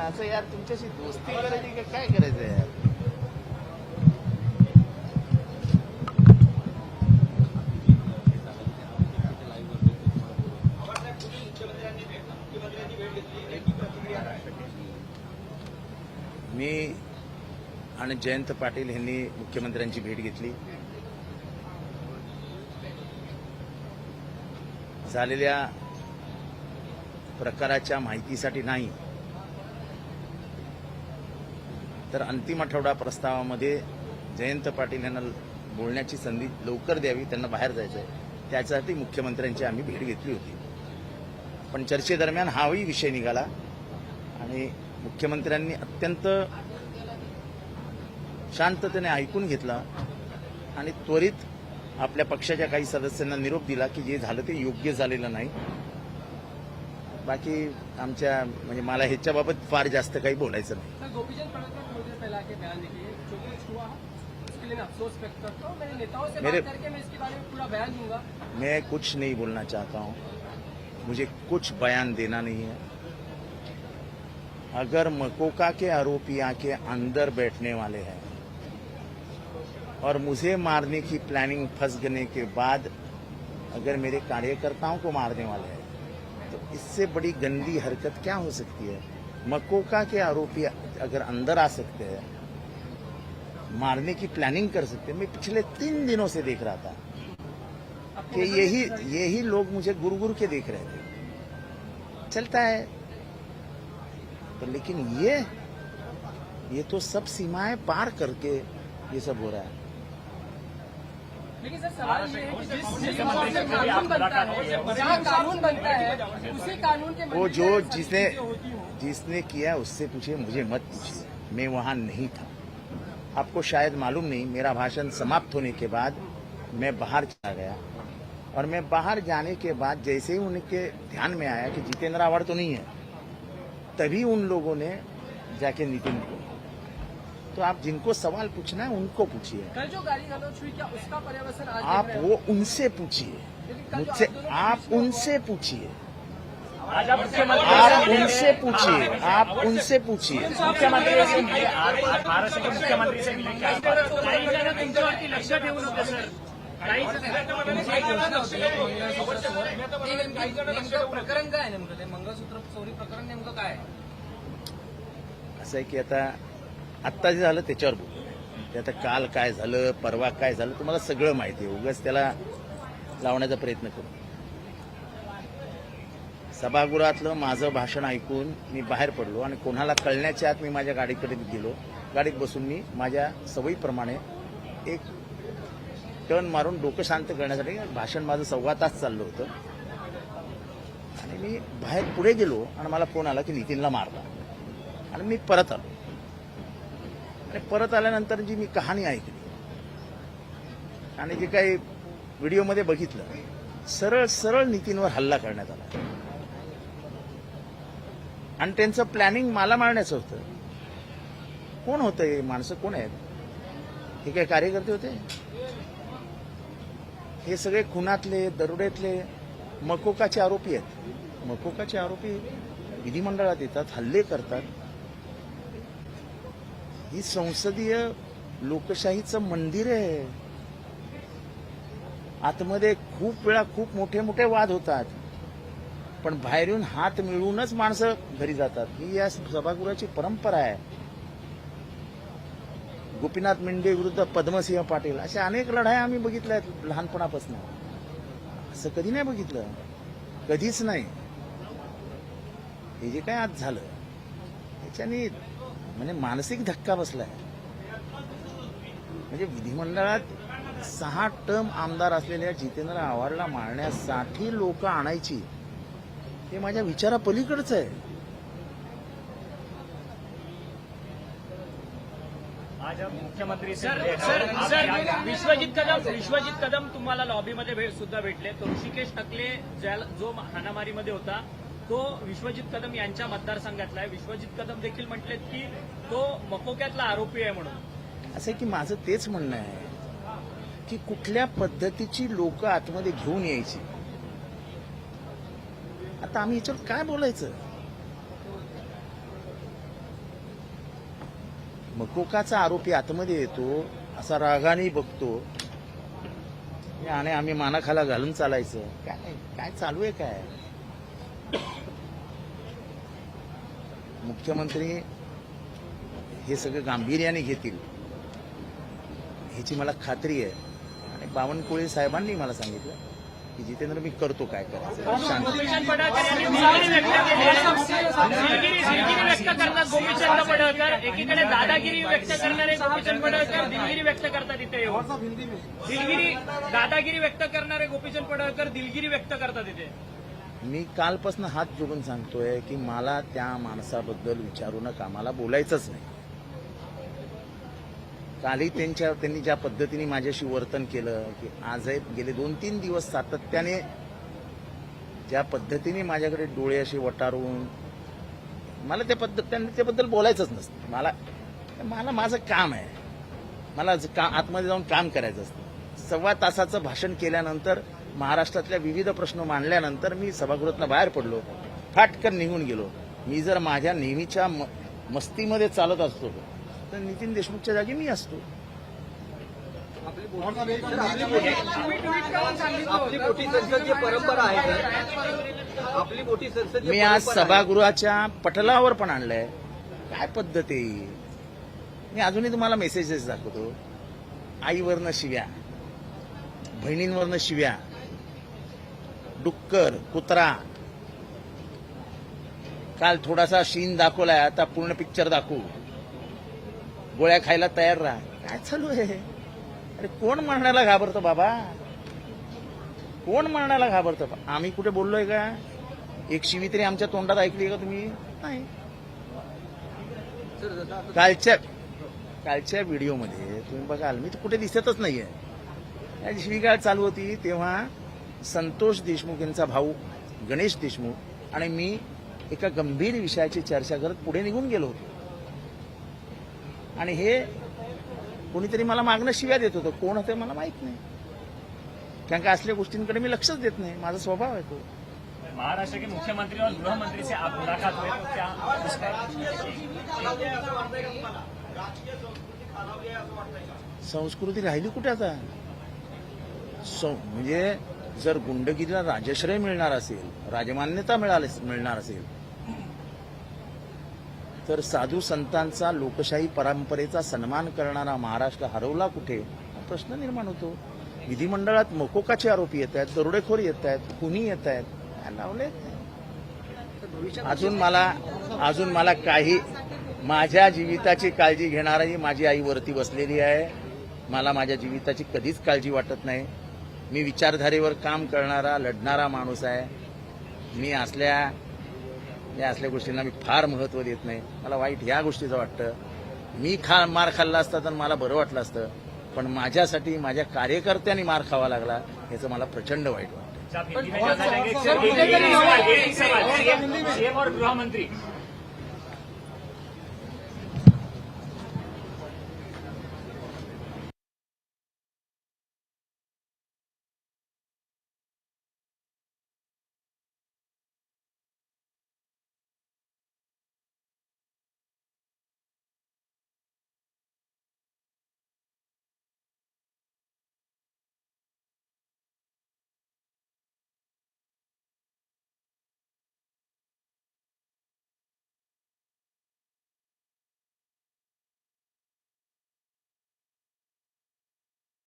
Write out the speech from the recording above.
ना असं यार तुमच्याशी दोस्ती करायची का? काय करायचं यार? मी आणि जयंत पाटील यांनी मुख्यमंत्र्यांची भेट घेतली. झालेल्या प्रकाराच्या माहितीसाठी नाही तर अंतिम आठवडा प्रस्तावामध्ये जयंत पाटील यांना बोलण्याची संधी लवकर द्यावी त्यांना बाहेर जायचं आहे त्यासाठी मुख्यमंत्र्यांची आम्ही भेट घेतली होती. पण चर्चेदरम्यान हाही विषय निघाला आणि मुख्यमंत्र्यांनी अत्यंत शांततेने ऐकून घेतला आणि त्वरित आपल्या पक्षाच्या काही सदस्यांना निरोप दिला की जे झालं ते योग्य झालेलं नाही. बाकी आमच्या म्हणजे मला ह्याच्याबाबत फार जास्त काही बोलायचं नाही. पहले आके बयान देके जो कुछ हुआ उसके लिए मैं अफसोस व्यक्त करता हूँ। मेरे नेताओं से मेरे- बात करके मैं इसके बारे में पूरा बयान दूँगा। मैं कुछ नहीं बोलना चाहता हूँ। मुझे कुछ बयान देना नहीं है। अगर मकोका के आरोपी आके अंदर बैठने वाले हैं और मुझे मारने की प्लानिंग फंस गने के बाद अगर मेरे कार्यकर्ताओं को मारने वाले हैं तो इससे बड़ी गंदी हरकत क्या हो सकती है? मकोका के आरोपी अगर अंदर आ सकते हैं मारने की प्लानिंग कर सकते हैं। मैं पिछले तीन दिनों से देख रहा था कि यही यही लोग मुझे गुरु गुरु के देख रहे थे। चलता है। तो लेकिन ये ये तो सब सीमाएँ पार करके ये सब हो रहा है। लेकिन सर सवाल ये है कि जिस जिस से कानून बनता है जहाँ कानून बनता है उसी कानून के वो जो जिसने। जिसने किया उससे पूछिए मुझे मत पूछिए। मैं वहाँ नहीं था। आपको शायद मालूम नहीं मेरा भाषण समाप्त होने के बाद मैं बाहर चला गया। और मैं बाहर जाने के बाद जैसे ही उनके ध्यान में आया कि जितेंद्र आवाड़ तो नहीं है तभी उन लोगों ने जाके नितिन को तो आप जिनको सवाल पूछना है उनको पूछिए। कल जो हुई क्या उसका पर्यवसन आप वो उनसे पूछिए। मुझसे आप उनसे पूछिए। आप मुख्यमंत्री आप उनसे पूछिए आप उनसे पूछिए मुख्यमंत्री मुख्यमंत्री से मिले क्या तुमच्यावरती लक्ष ठेवून होते सर काही प्रकरण काय नेमकं ते मंगळसूत्र चोरी प्रकरण नेमकं काय असं आहे की आता आत्ता जे झालं त्याच्यावर बोलू ते आता काल काय झालं परवा काय झालं तुम्हाला सगळं माहिती आहे उगाच त्याला लावण्याचा प्रयत्न करू सभागृहातलं माझं भाषण ऐकून मी बाहेर पडलो आणि कोणाला कळण्याच्या आत मी माझ्या गाडीकडे गेलो. गाडीत बसून मी माझ्या सवयीप्रमाणे एक टर्न मारून डोकं शांत करण्यासाठी भाषण माझं सव्वा तास चाललं होतं. आणि मी बाहेर पुढे गेलो आणि मला फोन आला की नितीनला मारला. आणि मी परत आलो. आणि परत आल्यानंतर जी मी कहाणी ऐकली आणि जे काही व्हिडिओमध्ये बघितलं सरळ सरळ नितीनवर हल्ला करण्यात आला. आणि त्यांचं प्लॅनिंग मला मारण्याचं होतं. कोण होतं हे माणसं? कोण आहेत? हे काय कार्यकर्ते होते? हे सगळे खुनातले दरोड्यातले मकोकाचे आरोपी आहेत. मकोकाचे आरोपी विधिमंडळात येतात हल्ले करतात. ही संसदीय लोकशाहीचं मंदिर आहे. आतमध्ये खूप वेळा खूप मोठे मोठे वाद होतात. पण बाहेर येऊन हात मिळवूनच माणसं घरी जातात. ही या सभागृहाची परंपरा आहे. गोपीनाथ मिंडे विरुद्ध पद्मसिंह पाटील अशा अनेक लढाया आम्ही बघितल्या आहेत लहानपणापासून. असं कधी नाही बघितलं. कधीच नाही. हे जे काय आज झालं त्याच्याने म्हणजे मानसिक धक्का बसलाय. म्हणजे विधिमंडळात सहा टर्म आमदार असलेल्या जितेंद्र आव्हाडला मारण्यासाठी लोक आणायची. हे माझ्या विचारापलीकडचं आहे. आज मुख्यमंत्री विश्वजित कदम विश्वजित कदम तुम्हाला लॉबीमध्ये भेट सुद्धा भेटले. तो ऋषिकेश टकले ज्याला जो हाणामारीमध्ये होता तो विश्वजित कदम यांच्या मतदारसंघातला आहे. विश्वजित कदम देखील म्हटलेत की तो मकोक्यातला आरोपी आहे म्हणून. असं आहे की माझं तेच म्हणणं आहे की कुठल्या पद्धतीची लोक आतमध्ये घेऊन यायची? आता आम्ही याच्यावर काय बोलायचं? मकोकाचा आरोपी आतमध्ये येतो असा रागाने बघतो. आणि आम्ही मानाखाला घालून चालायचं. काय काय चालू आहे काय? मुख्यमंत्री हे सगळं गांभीर्याने घेतील. ह्याची मला खात्री आहे. आणि बावनकुळे साहेबांनी मला सांगितलं. की जितेंद्र मी करतो काय करायचं एकीकडे दादागिरी व्यक्त करणारे गोपीचंद पडळकर दिलगिरी व्यक्त करतात इथे येऊन. दिलगिरी दादागिरी व्यक्त करणारे गोपीचंद पडळकर दिलगिरी व्यक्त करतात इथे. मी कालपासून हात जोडून सांगतोय की मला त्या माणसाबद्दल विचारू नका. मला बोलायचंच नाही. कालही त्यांच्या त्यांनी ज्या पद्धतीने माझ्याशी वर्तन केलं की आजही गेले दोन तीन दिवस सातत्याने ज्या पद्धतीने माझ्याकडे डोळे असे वटारून मला त्या पद्धत त्यांनी त्याबद्दल बोलायचंच नसतं. मला मला माझं काम आहे. मला ज- का आतमध्ये जाऊन काम करायचं असतं. सव्वा तासाचं भाषण केल्यानंतर महाराष्ट्रातल्या विविध प्रश्न मांडल्यानंतर मी सभागृहातनं बाहेर पडलो. फाटकन निघून गेलो. मी जर माझ्या नेहमीच्या म- मस्तीमध्ये चालत असतो तर नितीन देशमुखच्या जागी मी असतो. मी आज. सभागृहाच्या पटलावर पण आणलंय. काय पद्धत आहे? मी अजूनही तुम्हाला मेसेजेस दाखवतो. आईवरनं शिव्या. बहिणींवरनं शिव्या. डुक्कर कुत्रा. काल थोडासा शीन दाखवलाय आता पूर्ण पिक्चर दाखवू. गोळ्या खायला तयार राहा. काय चालू आहे? अरे कोण म्हणण्याला घाबरतं बाबा? कोण म्हणण्याला घाबरतं? आम्ही कुठे बोललोय का? एक शिवी तरी आमच्या तोंडात ऐकली का तुम्ही? नाही. कालच्या कालच्या व्हिडिओमध्ये तुम्ही बघाल मी तर कुठे दिसतच नाहीये. या शिवीगाळ चालू होती तेव्हा संतोष देशमुख यांचा भाऊ गणेश देशमुख आणि मी एका गंभीर विषयाची चर्चा करत पुढे निघून गेलो होतो. आणि हे कोणीतरी मला मागणं शिव्या देत होतं. कोण होतं मला माहीत नाही. कारण का असल्या गोष्टींकडे मी लक्षच देत नाही. माझा स्वभाव आहे तो. महाराष्ट्र के मुख्यमंत्री और गृह मंत्री से आप मुलाकात हुए तो क्या संस्कृती राहिली कुठे आता? म्हणजे जर गुंडगिरीला राजश्रय मिळणार असेल राजमान्यता मिळाले मिळणार असेल तर साधू संतांचा लोकशाही परंपरेचा सन्मान करणारा महाराष्ट्र हरवला कुठे? हा प्रश्न निर्माण होतो. विधिमंडळात मकोकाचे आरोपी येत आहेत दरोडेखोर येत आहेत खुनी येत आहेत. लावले अजून मला अजून मला काही माझ्या जीविताची काळजी घेणारी माझी आई वरती बसलेली आहे. मला माझ्या जीविताची कधीच काळजी वाटत नाही. मी विचारधारेवर काम करणारा लढणारा माणूस आहे. मी असल्या या असल्या गोष्टींना मी फार महत्त्व देत नाही. मला वाईट ह्या गोष्टीचं वाटतं. मी खा मार खाल्ला असता तर मला बरं वाटलं असतं. पण माझ्यासाठी माझ्या कार्यकर्त्यांनी मार खावा लागला याचं मला प्रचंड वाईट वाटतं. आप